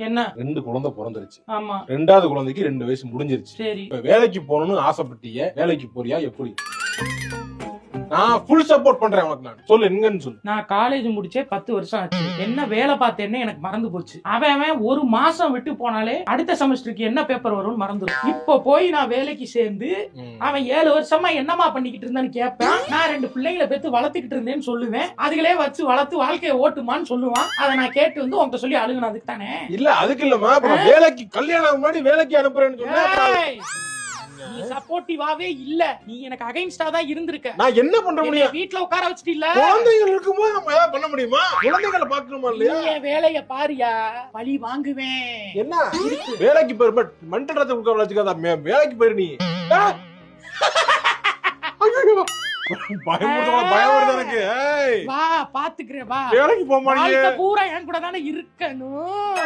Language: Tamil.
என்ன? ரெண்டு குழந்தை பிறந்துருச்சு. ஆமா. ரெண்டாவது குழந்தைக்கு ரெண்டு வயசு முடிஞ்சிருச்சு. சரி. இப்ப வேலைக்கு போகணும்னு ஆசைப்பட்டீங்க வேலைக்கு போறியா எப்படி? நான் ஃபுல் சப்போர்ட் பண்றேன் உனக்கு நான். சொல்லு எங்கன்னு சொல்லு. நான் காலேஜ் முடிச்சே பத்து வருஷம் ஆச்சு. என்ன வேலை பார்த்தேன்னு எனக்கு மறந்து போச்சு. அவன் அவன் ஒரு மாசம் விட்டு போனாலே அடுத்த செமஸ்டருக்கு என்ன பேப்பர் வரும்னு மறந்துடும் இப்போ போய் நான் வேலைக்கு சேர்ந்து அவன் ஏழு வருஷமா என்னமா பண்ணிக்கிட்டு இருந்தான்னு கேட்பேன். நான் ரெண்டு பிள்ளைங்களை பெத்து வளர்த்துக்கிட்டு இருந்தேன்னு சொல்லுவேன். அதுகளே வச்சு வளர்த்து வாழ்க்கையை ஓட்டுமான்னு சொல்லுவான். அதை நான் கேட்டு வந்து உன்கிட்ட சொல்லி அழுகணும் அதுக்கு தானே? இல்ல அதுக்கு இல்லம்மா. நான் வேலைக்கு கல்யாணம் முன்னாடி வேலைக்கு அனுப்புறேன்னு சொன்னா அப்புறம் ஏய், நீ சப்போர்ட்டிவாவே இல்ல. நீ எனக்கு அகைன்ஸ்டா தான் இருந்திருக்க. நான் என்ன பண்ற முடியும் வீட்ல உட்கார வச்சுட்டு இல்ல. குழந்தைகள் இருக்கும்போது நம்ம ஏதாவது பண்ண முடியுமா? குழந்தைகளை பாக்கணுமா நீ இல்லையா என் வேலைய பாரியா. பழி வாங்குவேன். என்ன? வேலைக்கு போயிரு பட் மண்டலத்தை கொடுக்க வச்சுக்காத மே- வேலைக்கு போயிரு நீ. வா பாத்துக்கிறேன் வா. வேலைக்கு போக பூரா என் கூட தானே இருக்கணும்.